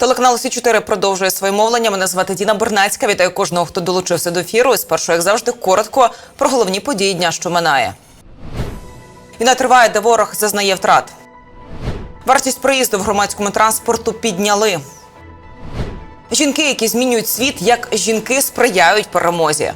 Телеканал Сі 4 продовжує своє мовлення. Мене звати Діна Бернацька. Вітаю кожного, хто долучився до ефіру. І спершу, як завжди, коротко про головні події дня, що минає. Війна триває, де ворог зазнає втрат. Вартість проїзду в громадському транспорту підняли. Жінки, які змінюють світ, як жінки сприяють перемозі.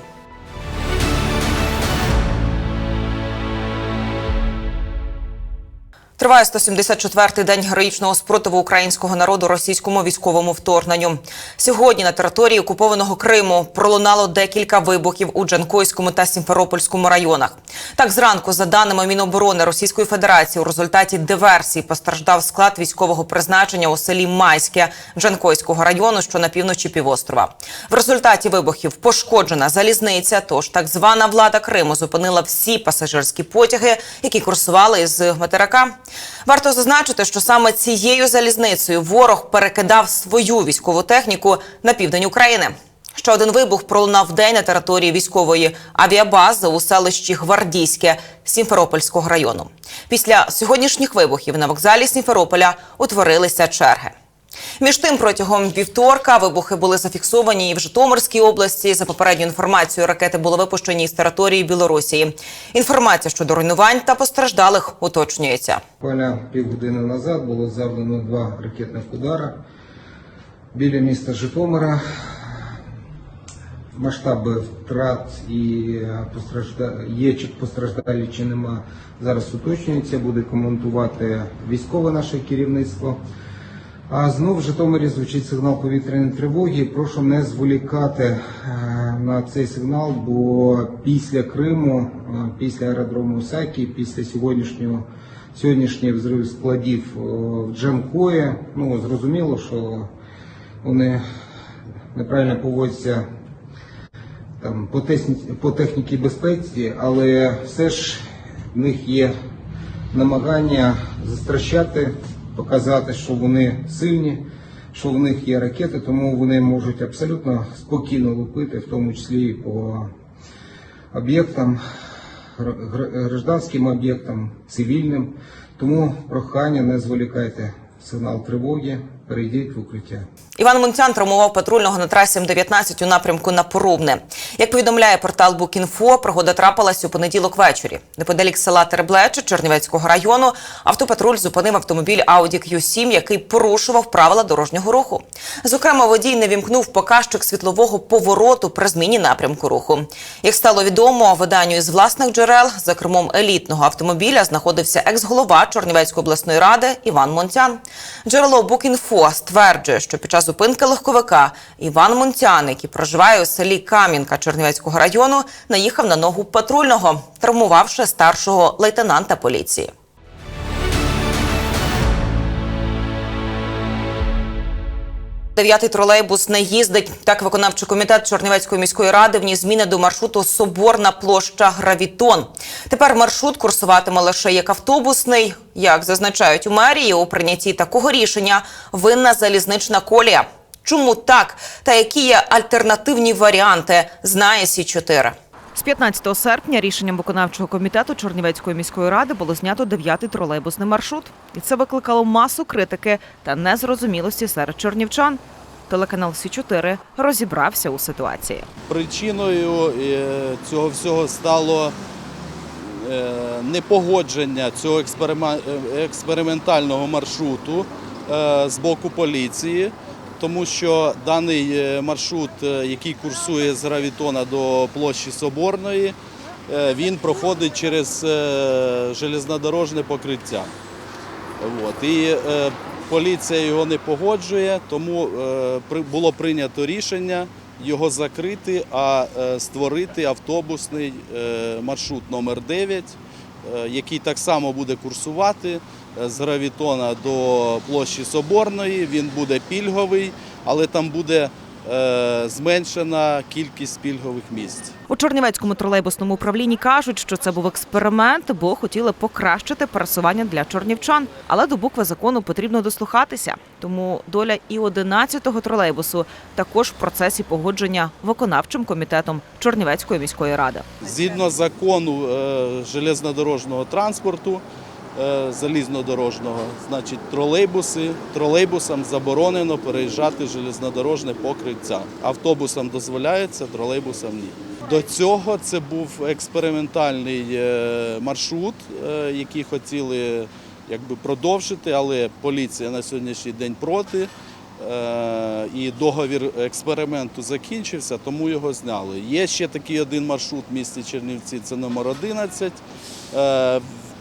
Триває 174-й день героїчного спротиву українського народу російському військовому вторгненню. Сьогодні на території окупованого Криму пролунало декілька вибухів у Джанкойському та Сімферопольському районах. Так, зранку, за даними Міноборони Російської Федерації, у результаті диверсії постраждав склад військового призначення у селі Майське Джанкойського району, що на півночі півострова. В результаті вибухів пошкоджена залізниця. Тож так звана влада Криму зупинила всі пасажирські потяги, які курсували із материка. Варто зазначити, що саме цією залізницею ворог перекидав свою військову техніку на південь України. Ще один вибух пролунав день на території військової авіабази у селищі Гвардійське Сімферопольського району. Після сьогоднішніх вибухів на вокзалі Сімферополя утворилися черги. Між тим, протягом вівторка вибухи були зафіксовані і в Житомирській області. За попередньою інформацією, ракети були випущені з території Білорусі. Інформація щодо руйнувань та постраждалих уточнюється. Буквально півгодини назад було завдано два ракетних удара біля міста Житомира. Масштаби втрат і постражда... є чи постраждалі чи нема. Зараз уточнюється, буде коментувати військове наше керівництво. А знов в Житомирі звучить сигнал повітряної тривоги. Прошу не зволікати е, на цей сигнал, бо після Криму, е, після аеродрому Сакі, після сьогоднішнього сьогоднішніх взривів складів е, в Джанкої, ну зрозуміло, що вони неправильно поводяться там по техніці, по техніці безпеці, але все ж в них є намагання застращати, показати, що вони сильні, що в них є ракети, тому вони можуть абсолютно спокійно лупити, в тому числі і по об'єктам, гр- гр- гражданським об'єктам, цивільним. Тому прохання не зволікайте сигнал тривоги, перейдіть в укриття. Іван Мунтян травмував патрульного на трасі М-19 у напрямку на Порубне. Як повідомляє портал Букінфо, пригода трапилась у понеділок ввечері. Неподалік села Тереблече Чернівецького району автопатруль зупинив автомобіль Audi Q7, який порушував правила дорожнього руху. Зокрема, водій не вімкнув показчик світлового повороту при зміні напрямку руху. Як стало відомо, виданню із власних джерел за кермом елітного автомобіля знаходився екс-голова Чернівецької обласної ради Іван Монтян. Джерело Букінфо стверджує, що під час зупинки легковика Іван Мунцян, який проживає у селі Кам'янка Чернівецького району, наїхав на ногу патрульного, травмувавши старшого лейтенанта поліції. Дев'ятий тролейбус не їздить. Так виконавчий комітет Чорнівецької міської ради вніс зміни до маршруту Соборна площа Гравітон. Тепер маршрут курсуватиме лише як автобусний. Як зазначають у мерії, у прийнятті такого рішення винна залізнична колія. Чому так? Та які є альтернативні варіанти? Знає Сі 4 З 15 серпня рішенням виконавчого комітету Чорнівецької міської ради було знято дев'ятий тролейбусний маршрут, і це викликало масу критики та незрозумілості серед чорнівчан. Телеканал Сі 4 розібрався у ситуації. Причиною е, цього всього стало е, непогодження цього е, експериментального маршруту з боку поліції, тому що даний е, маршрут, е, який курсує з Гравітона до площі Соборної, е, він проходить через железнодорожне покриття. От. І поліція його не погоджує, тому було прийнято рішення його закрити, а створити автобусний маршрут номер 9 е, який так само буде курсувати з Гравітона до площі Соборної. Він буде пільговий, але там буде е, зменшена кількість пільгових місць. У Чорнівецькому тролейбусному управлінні кажуть, що це був експеримент, бо хотіли покращити пересування для чорнівчан. Але до букви закону потрібно дослухатися. Тому доля і 11-го тролейбусу також в процесі погодження виконавчим комітетом Чорнівецької міської ради. Згідно закону е, железнодорожного транспорту, залізнодорожного. Значить, тролейбуси, тролейбусам заборонено переїжджати железнодорожне покриття. Автобусам дозволяється, тролейбусам ні. До цього це був експериментальний е, маршрут, е, який хотіли якби, продовжити, але поліція на сьогоднішній день проти. Е, І договір експерименту закінчився, тому його зняли. Є ще такий один маршрут в місті Чернівці, це номер 11.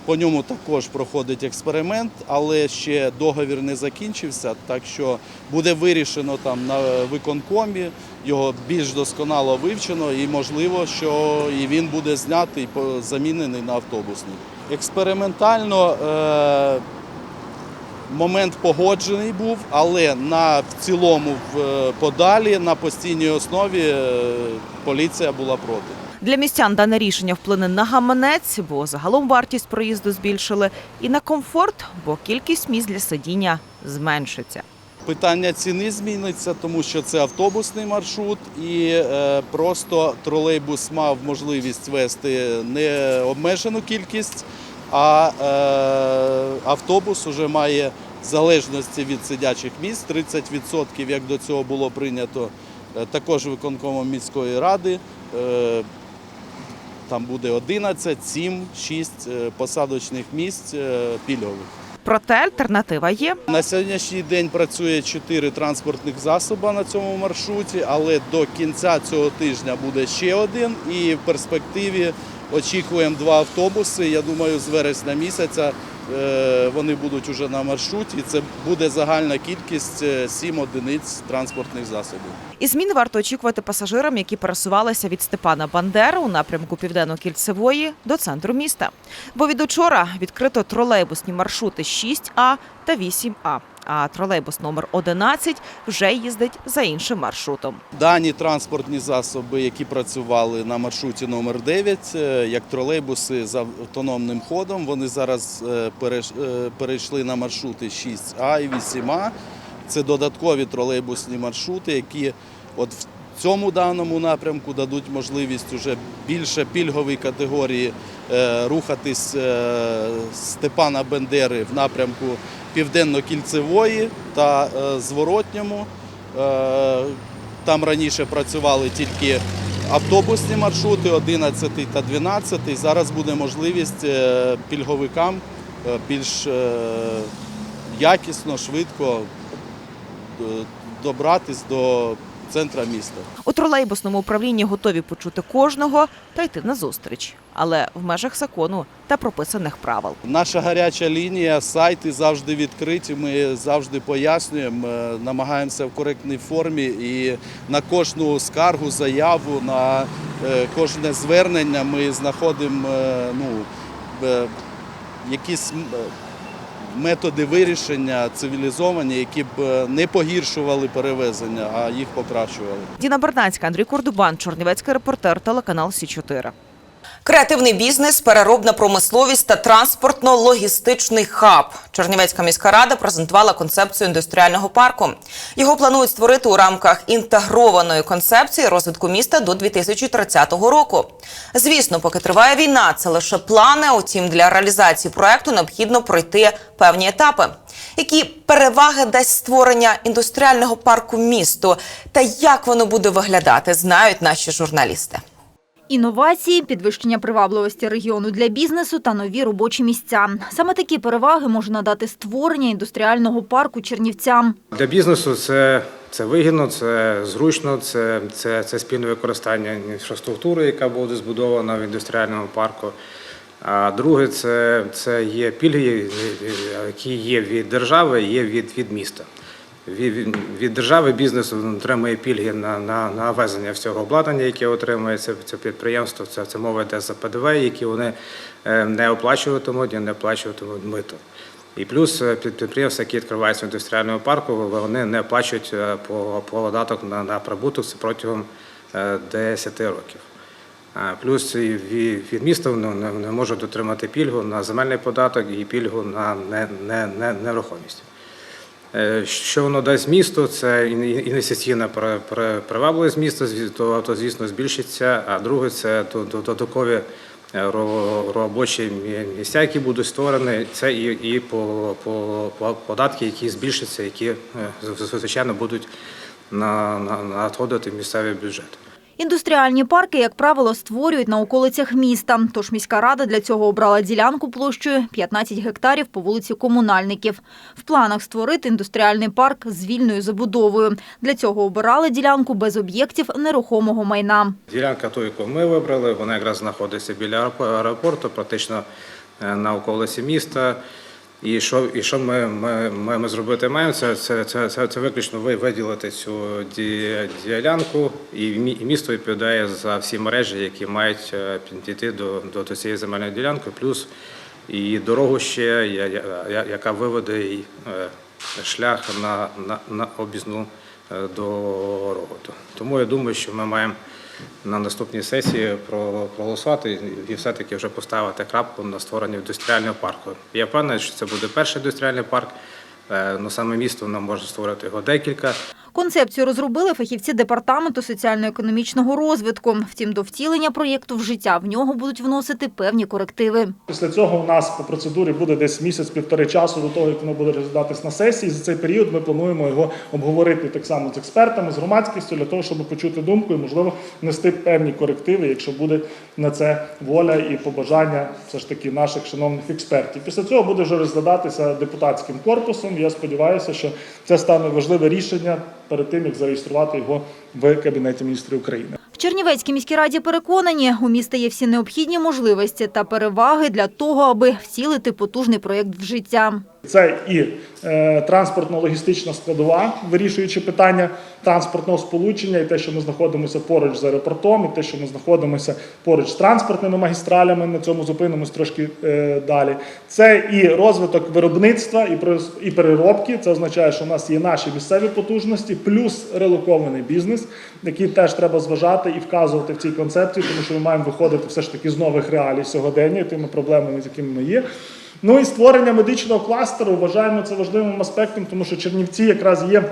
По ньому також проходить експеримент, але ще договір не закінчився, так що буде вирішено там на виконкомі, його більш досконало вивчено і можливо, що і він буде знятий, замінений на автобусний. Експериментально е, момент погоджений був, але на в цілому в е, подалі на постійній основі е, поліція була проти. Для містян дане рішення вплине на гаманець, бо загалом вартість проїзду збільшили, і на комфорт, бо кількість місць для сидіння зменшиться. Питання ціни зміниться, тому що це автобусний маршрут, і е, просто тролейбус мав можливість вести не обмежену кількість, а е, автобус вже має в залежності від сидячих місць 30%, як до цього було прийнято е, також виконкомом міської ради. Е, там буде 11, 7, 6 е, посадочних місць е, пільгових. Проте альтернатива є. На сьогоднішній день працює чотири транспортних засоби на цьому маршруті, але до кінця цього тижня буде ще один. І в перспективі очікуємо два автобуси. Я думаю, з вересня місяця е, вони будуть уже на маршруті. І це буде загальна кількість е, сім одиниць транспортних засобів. І змін варто очікувати пасажирам, які пересувалися від Степана Бандери у напрямку Південно-Кільцевої до центру міста. Бо від учора відкрито тролейбусні маршрути 6А та 8А. А тролейбус номер 11 вже їздить за іншим маршрутом. Дані транспортні засоби, які працювали на маршруті номер 9 е, як тролейбуси з автономним ходом, вони зараз е, е, перейшли на маршрути 6А і 8А. Це додаткові тролейбусні маршрути, які от в цьому даному напрямку дадуть можливість уже більше пільговій категорії рухатись е, Степана Бендери в напрямку Південно-Кільцевої та е, зворотньому. Е, Там раніше працювали тільки автобусні маршрути 11 та 12. Зараз буде можливість е, пільговикам е, більш е, якісно, швидко е, добратись до центра міста. У тролейбусному управлінні готові почути кожного та йти на зустріч, але в межах закону та прописаних правил. Наша гаряча лінія, сайти завжди відкриті. Ми завжди пояснюємо, е, намагаємося в коректній формі і на кожну скаргу, заяву, на е, кожне звернення ми знаходимо е, ну, якісь методи вирішення цивілізовані, які б е, не погіршували перевезення, а їх покращували. Діна Бернацька, Андрій Кордубан, Чорнівецький репортер, телеканал Сі 4 Креативний бізнес, переробна промисловість та транспортно-логістичний хаб. Чернівецька міська рада презентувала концепцію індустріального парку. Його планують створити у рамках інтегрованої концепції розвитку міста до 2030 року. Звісно, поки триває війна, це лише плани. Утім, для реалізації проекту необхідно пройти певні етапи. Які переваги дасть створення індустріального парку місту та як воно буде виглядати, знають наші журналісти. Інновації, підвищення привабливості регіону для бізнесу та нові робочі місця. Саме такі переваги може надати створення індустріального парку чернівцям. Для бізнесу це, це вигідно, це зручно, це, це, це спільне використання інфраструктури, яка буде збудована в індустріальному парку. А друге, це, це є пільги, які є від держави, є від, від міста. Від, держави бізнес отримує пільги на, на, на ввезення всього обладнання, яке отримує це, це підприємство. Це, це мова йде за ПДВ, які вони е, не оплачуватимуть і не оплачуватимуть мито. І плюс е, підприємства, які відкриваються в індустріальному парку, вони не оплачують е, по, по податок на, на прибуток протягом е, 10 років. Плюс від, міста не, не можуть отримати пільгу на земельний податок і пільгу на не, не, не, нерухомість. Е, Що воно дасть місту, це ін- інвестиційна при- при- привабливість міста, то, звісно збільшиться. А друге це до- до- додаткові е, робочі місця, які будуть створені, це і, і по, по, по податки, які збільшаться, які е, звичайно будуть на, на, надходити в місцевий бюджет. Індустріальні парки, як правило, створюють на околицях міста. Тож міська рада для цього обрала ділянку площею 15 гектарів по вулиці Комунальників. В планах створити індустріальний парк з вільною забудовою. Для цього обирали ділянку без об'єктів нерухомого майна. Ділянка ту, яку ми вибрали, вона якраз знаходиться біля аеропо- аеропорту, практично е, на околиці міста. І що, і що ми, ми, ми зробити маємо, це, це, це, це, це виключно ви- виділити цю ді- ділянку, і мі- і місто відповідає за всі мережі, які мають е, підійти до, до, до цієї земельної ділянки, плюс і дорогу ще, я- яка виведе і, е, шлях на, на, на об'їзну е, дорогу. Тому я думаю, що ми маємо на наступній сесії проголосувати і- все-таки вже поставити крапку на створення індустріального парку. Я впевнений, що це буде перший індустріальний парк. але Ну, саме місто нам може створити його декілька. Концепцію розробили фахівці департаменту соціально-економічного розвитку. Втім, до втілення проєкту в життя в нього будуть вносити певні корективи. Після цього у нас по процедурі буде десь місяць-півтори часу до того, як воно буде розглядатись на сесії. За цей період ми плануємо його обговорити так само з експертами, з громадськістю, для того, щоб почути думку і, можливо, внести певні корективи, якщо буде на це воля і побажання все ж таки наших шановних експертів. Після цього буде вже розглядатися депутатським корпусом. Я сподіваюся, що це стане важливе рішення перед тим, як зареєструвати його в Кабінеті міністрів України. В Чернівецькій міській раді переконані, у міста є всі необхідні можливості та переваги для того, аби втілити потужний проєкт в життя. Це і е, транспортно-логістична складова, вирішуючи питання транспортного сполучення, і те, що ми знаходимося поруч з аеропортом, і те, що ми знаходимося поруч з транспортними магістралями. На цьому зупинимось трошки е, далі. Це і розвиток виробництва, і переробки. Це означає, що у нас є наші місцеві потужності, плюс релокований бізнес, який теж треба зважати і вказувати в цій концепції, тому що ми маємо виходити все ж таки з нових реалій сьогодення, тими проблемами, з якими ми є. Ну і створення медичного кластеру вважаємо це важливим аспектом, тому що Чернівці якраз є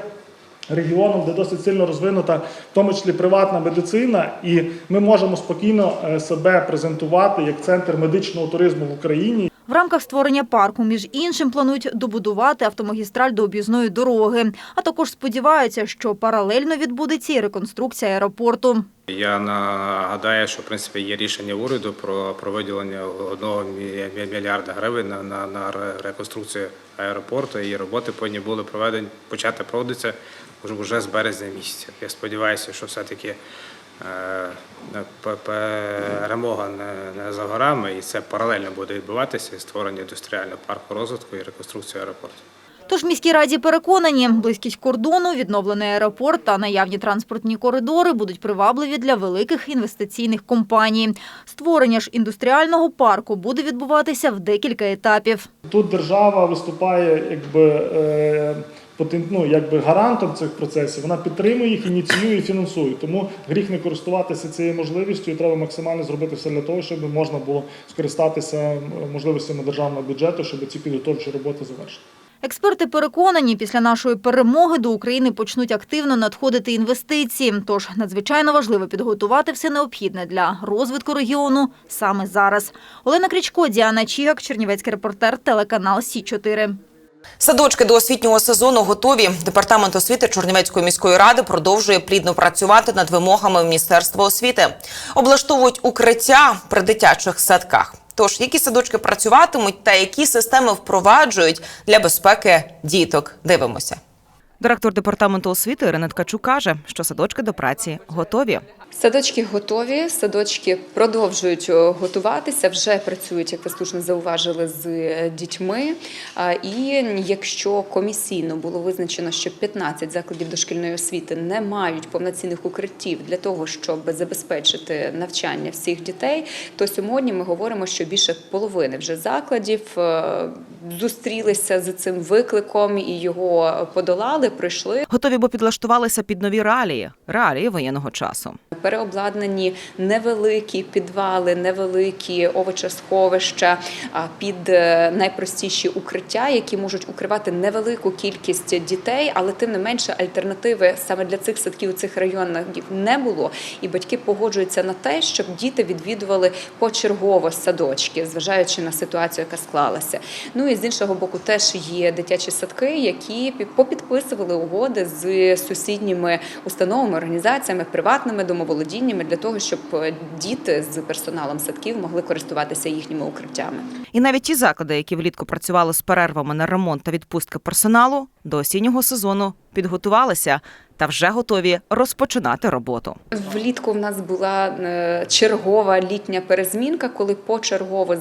регіоном, де досить сильно розвинута, в тому числі приватна медицина, і ми можемо спокійно е, себе презентувати як центр медичного туризму в Україні. В рамках створення парку, між іншим, планують добудувати автомагістраль до об'їзної дороги. А також сподіваються, що паралельно відбудеться і реконструкція аеропорту. Я нагадаю, що в принципі є рішення уряду про, про виділення одного мі- мі- мільярда гривень на, реконструкцію аеропорту, і роботи повинні були проведені, почати проводитися вже, з березня місяця. Я сподіваюся, що все-таки е, п- перемога не, за горами, і це паралельно буде відбуватися і створення індустріального парку розвитку і реконструкція аеропорту. Тож міській раді переконані, близькість кордону, відновлений аеропорт та наявні транспортні коридори будуть привабливі для великих інвестиційних компаній. Створення ж індустріального парку буде відбуватися в декілька етапів. Тут держава виступає якби. Ну, якби гарантом цих процесів, вона підтримує їх, ініціює і фінансує. Тому гріх не користуватися цією можливістю, і треба максимально зробити все для того, щоб можна було скористатися можливостями державного бюджету, щоб ці підготовчі роботи завершити. Експерти переконані, після нашої перемоги до України почнуть активно надходити інвестиції. Тож надзвичайно важливо підготувати все необхідне для розвитку регіону саме зараз. Олена Крічко, Діана Чігак, Чернівецький репортер, телеканал Сі 4 Садочки до освітнього сезону готові. Департамент освіти Чорнівецької міської ради продовжує плідно працювати над вимогами Міністерства освіти. Облаштовують укриття при дитячих садках. Тож, які садочки працюватимуть та які системи впроваджують для безпеки діток? Дивимося. Директор департаменту освіти Ірина Ткачук каже, що садочки до праці готові. Садочки готові, садочки продовжують е, готуватися, вже працюють, як ви слушно зауважили, з е, дітьми. І якщо комісійно було визначено, що 15 закладів дошкільної освіти не мають повноцінних укриттів для того, щоб забезпечити навчання всіх дітей, то сьогодні ми говоримо, що більше половини вже закладів е, зустрілися з цим викликом і його подолали. пройшли. Готові, бо підлаштувалися під нові реалії реалії воєнного часу. Переобладнані невеликі підвали, невеликі овочесховища під е, найпростіші укриття, які можуть укривати невелику кількість дітей, але тим не менше альтернативи саме для цих садків у цих районах не було. І батьки погоджуються на те, щоб діти відвідували почергово садочки, зважаючи на ситуацію, яка склалася. Ну і з іншого боку, теж є дитячі садки, які пі- попідписували угоди з сусідніми установами, організаціями, приватними домоволодіннями для того, щоб е, діти з персоналом садків могли користуватися їхніми укриттями. І навіть ті заклади, які влітку працювали з перервами на ремонт та відпустки персоналу, до осіннього сезону підготувалися та вже готові розпочинати роботу. Влітку в нас була е, чергова літня перезмінка, коли почергово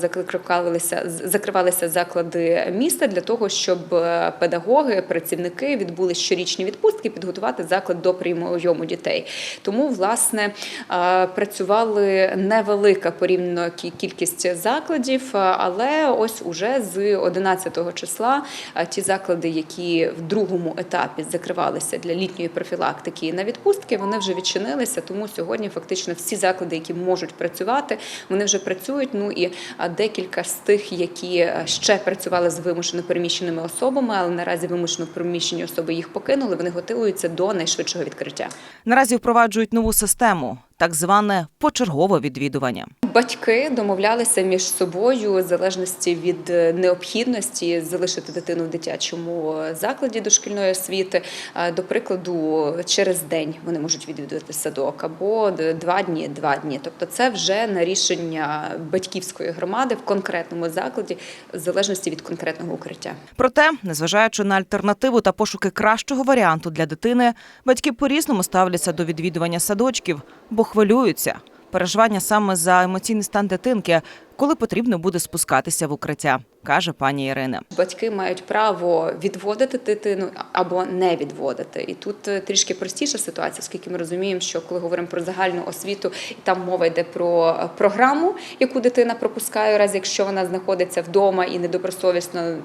закривалися, заклади міста для того, щоб е, педагоги, працівники відбули щорічні відпустки, підготувати заклад до прийому дітей. Тому, власне, е, працювали невелика порівняно кількість закладів, але ось уже з 11 числа ті заклади, які в другому етапі закривалися для літньої профілактики і на відпустки, вони вже відчинилися. Тому сьогодні фактично всі заклади, які можуть працювати, вони вже працюють. Ну і декілька з тих, які е, ще працювали з вимушено переміщеними особами, але наразі вимушено переміщені особи їх покинули. Вони готуються до найшвидшого відкриття. Наразі впроваджують нову систему, так зване почергове відвідування. Батьки домовлялися між собою в залежності від е, необхідності залишити дитину в дитячому е, закладі дошкільної освіти. Е, До прикладу, через день вони можуть відвідувати садок або два дні, два дні. Тобто, це вже на рішення батьківської громади в конкретному закладі, в залежності від конкретного укриття. Проте, незважаючи на альтернативу та пошуки кращого варіанту для дитини, батьки по-різному ставляться до відвідування садочків, бо хвилюються. Переживання саме за емоційний стан дитинки, коли потрібно буде спускатися в укриття, каже пані Ірина. Батьки мають право відводити дитину або не відводити. І тут е, трішки простіша ситуація, оскільки ми розуміємо, що коли говоримо про загальну освіту, і там мова йде про е, програму, яку дитина пропускає, у разі якщо вона знаходиться вдома і недобросовісно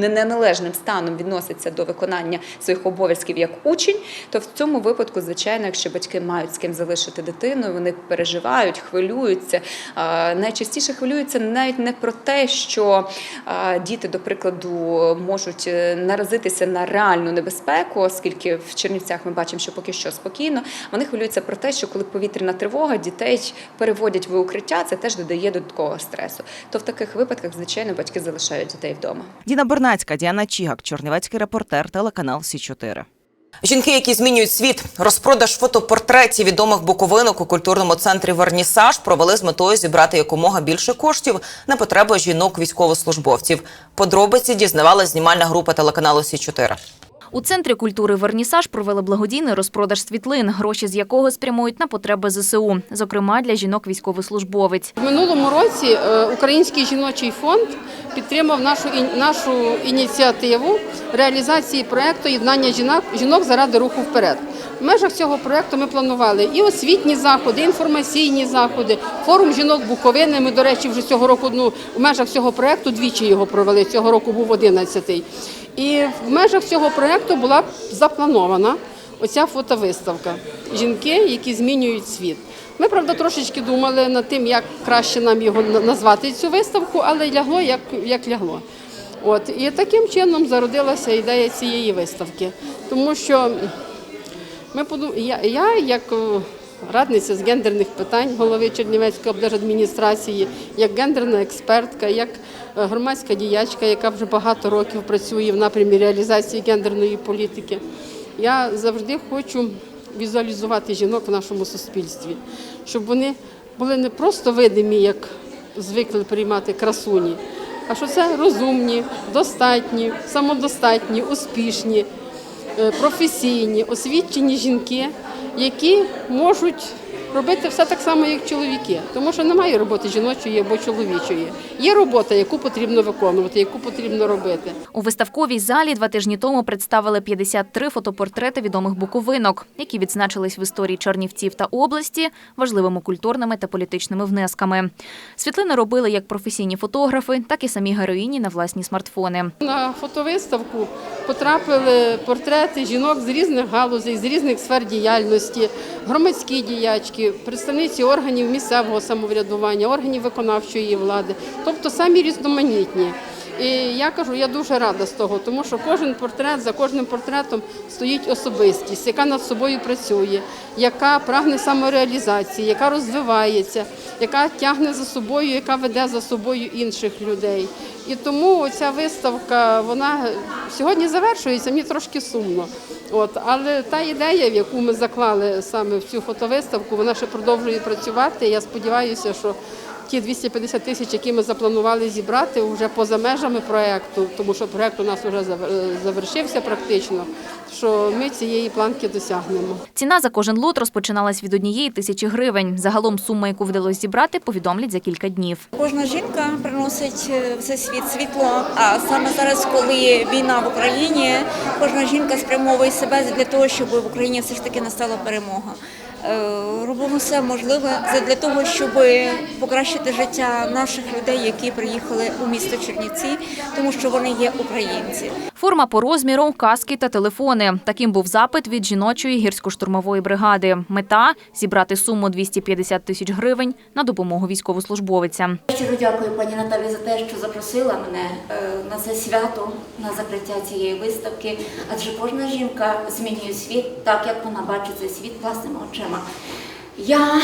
неналежним станом відноситься до виконання своїх обов'язків як учень, то в цьому випадку, звичайно, якщо батьки мають з ким залишити дитину, вони переживають, хвилюються. Найчастіше хвилюються навіть не про те, що діти, до прикладу, можуть е, наразитися на реальну небезпеку, оскільки в Чернівцях ми бачимо, що поки що спокійно. Вони хвилюються про те, що коли повітряна тривога, дітей переводять в укриття, це теж додає додаткового стресу. То в таких випадках, звичайно, батьки залишають дітей вдома. Діна Бернацька, Діана Чігак, Чорнівецький репортер, телеканал Сі 4 Жінки, які змінюють світ, розпродаж фотопортретів відомих буковинок у культурному центрі Вернісаж провели з метою зібрати якомога більше коштів на потреби жінок військовослужбовців. Подробиці дізнавалась знімальна група телеканалу Сі 4 У центрі культури Вернісаж провели благодійний розпродаж світлин, гроші з якого спрямують на потреби ЗСУ, зокрема для жінок-військовослужбовець. В минулому році е, Український жіночий фонд підтримав нашу нашу ініціативу реалізації проекту єднання жінок жінок заради руху вперед. В межах цього проекту ми планували і освітні заходи, і інформаційні заходи, форум жінок Буковини. Ми, до речі, вже цього року ну, в межах цього проекту двічі його провели. Цього року був 11-й. І в межах цього проекту була запланована оця фотовиставка Жінки, які змінюють світ. Ми, правда, трошечки думали над тим, як краще нам його назвати цю виставку, але лягло як, як лягло. От і таким чином зародилася ідея цієї виставки, тому що ми подум... я, я як радниця з гендерних питань голови Чернівецької облдержадміністрації, як гендерна експертка, як е, громадська діячка, яка вже багато років працює в напрямі реалізації гендерної політики. Я завжди хочу візуалізувати жінок в нашому суспільстві, щоб вони були не просто видимі, як звикли приймати красуні, а що це розумні, достатні, самодостатні, успішні, професійні, освічені жінки, які можуть робити все так само, як чоловіки. Тому що немає роботи жіночої або чоловічої. Є робота, яку потрібно виконувати, яку потрібно робити. У виставковій залі два тижні тому представили 53 фотопортрети відомих буковинок, які відзначились в історії Чернівців та області важливими культурними та політичними внесками. Світлини робили як професійні фотографи, так і самі героїні на власні смартфони. На фотовиставку потрапили портрети жінок з різних галузей, з різних сфер діяльності, громадські діячки, представниці органів місцевого самоврядування, органів виконавчої влади, тобто самі різноманітні. І я кажу, я дуже рада з того, тому що кожен портрет за кожним портретом стоїть особистість, яка над собою працює, яка прагне самореалізації, яка розвивається, яка тягне за собою, яка веде за собою інших людей. І тому ця виставка вона сьогодні завершується. Мені трошки сумно. От, але та ідея, в яку ми заклали саме в цю фотовиставку, вона ще продовжує працювати. Я сподіваюся, що ті 250 тисяч, які ми запланували зібрати, вже поза межами проекту, тому що проект у нас вже завер- завершився практично. Що ми цієї планки досягнемо. Ціна за кожен лот розпочиналась від однієї тисячі гривень. Загалом сума, яку вдалося зібрати, повідомлять за кілька днів. Кожна жінка приносить е, в цей світ світло. А саме зараз, коли війна в Україні, кожна жінка спрямовує себе для того, щоб в Україні все ж таки настала перемога. Е, Робимо все можливе для того, щоб покращити життя наших людей, які приїхали у місто Чернівці, тому що вони є українці. Форма по розміру, каски та телефони. Таким був запит від жіночої гірсько-штурмової бригади. Мета зібрати суму 250 тисяч гривень на допомогу військовослужбовицям. Щиро дякую пані Наталі за те, що запросила мене е, на це свято, на закриття цієї виставки. Адже кожна жінка змінює світ так, як вона бачить цей світ власними очима. Я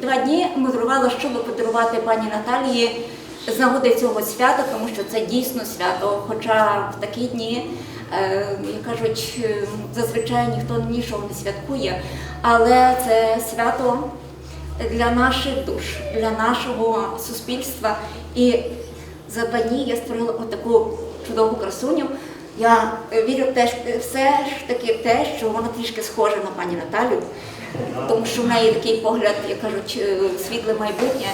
два дні мудрувала, щоб подарувати пані Наталії з нагоди цього свята, тому що це дійсно свято. Хоча в такі дні, е, як кажуть, е, зазвичай ніхто нічого не святкує, але це свято для наших душ, для нашого суспільства. І за два дні я створила отаку чудову красуню. Я вірю теж все ж таки в те, що вона трішки схожа на пані Наталю, тому що в неї такий погляд, як кажуть, е, світле майбутнє.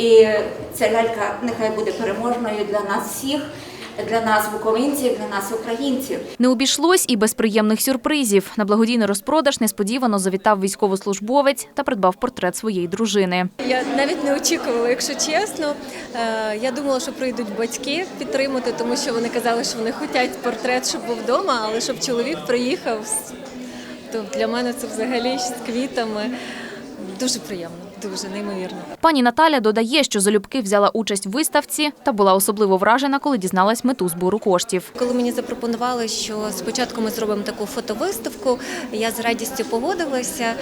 І ця лялька нехай буде переможною для нас всіх, для нас, буковинців, для нас, українців. Не обійшлось і без приємних сюрпризів. На благодійний розпродаж несподівано завітав військовослужбовець та придбав портрет своєї дружини. Я навіть не очікувала, якщо чесно. Е, Я думала, що прийдуть батьки підтримати, тому що вони казали, що вони хочуть портрет, щоб був вдома, але щоб чоловік приїхав, то для мене це взагалі з квітами дуже приємно, дуже неймовірно. Пані Наталя додає, що залюбки взяла участь в виставці та була особливо вражена, коли дізналась мету збору коштів. Коли мені запропонували, що спочатку ми зробимо таку фотовиставку, я з радістю погодилася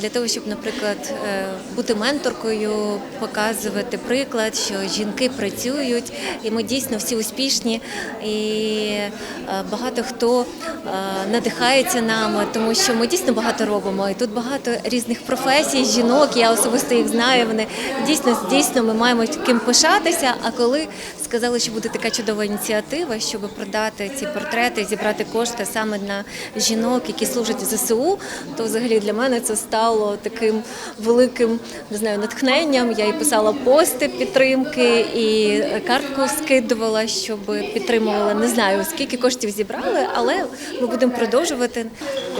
для того, щоб, наприклад, е, бути менторкою, показувати приклад, що жінки працюють, і ми дійсно всі успішні, і е, багато хто е, надихається нами, тому що ми дійсно багато робимо. І тут багато різних професій, жінок. Я особисто їх знаю. Вони дійсно дійсно ми маємо ким пишатися. А коли сказали, що буде така чудова ініціатива, щоб продати ці портрети, зібрати кошти саме на жінок, які служать в ЗСУ, то взагалі для мене це стало таким великим не знаю натхненням. Я і писала пости підтримки, і картку скидувала, щоб підтримували. Не знаю скільки коштів зібрали, але ми будемо продовжувати.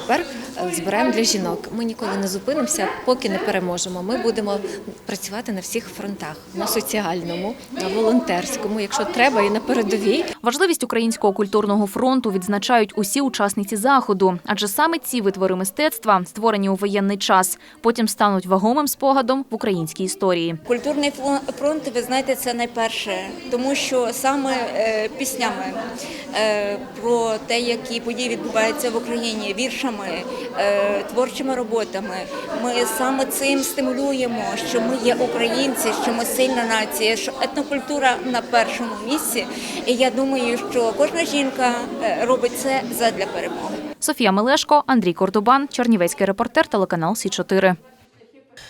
Тепер збираємо для жінок. Ми ніколи не зупинимося, поки не переможемо. Ми будемо працювати на всіх фронтах: на соціальному, на волонтерському, якщо треба, і на передовій. Важливість українського культурного фронту відзначають усі учасниці заходу, адже саме ці витвори мистецтва, створені у воєнний час, потім стануть вагомим спогадом в українській історії. Культурний фронт, ви знаєте, це найперше, тому що саме е, піснями е, про те, які події відбуваються в Україні, віршами, е, творчими роботами, ми саме цим стимулюємо, що ми є українці, що ми сильна нація, що етнокультура на першому місці. І я думаю, що кожна жінка е, робить це задля перемоги. Софія Мелешко, Андрій Кордубан, Чернівецький репортер, телеканал Сі 4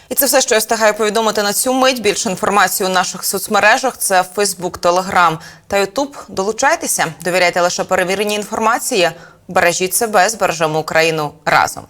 І це все, що я встигаю повідомити на цю мить. Більше інформації у наших соцмережах це Фейсбук, Телеграм та Ютуб. Долучайтеся, довіряйте лише перевіреній інформації. Бережіть себе, збережемо Україну разом.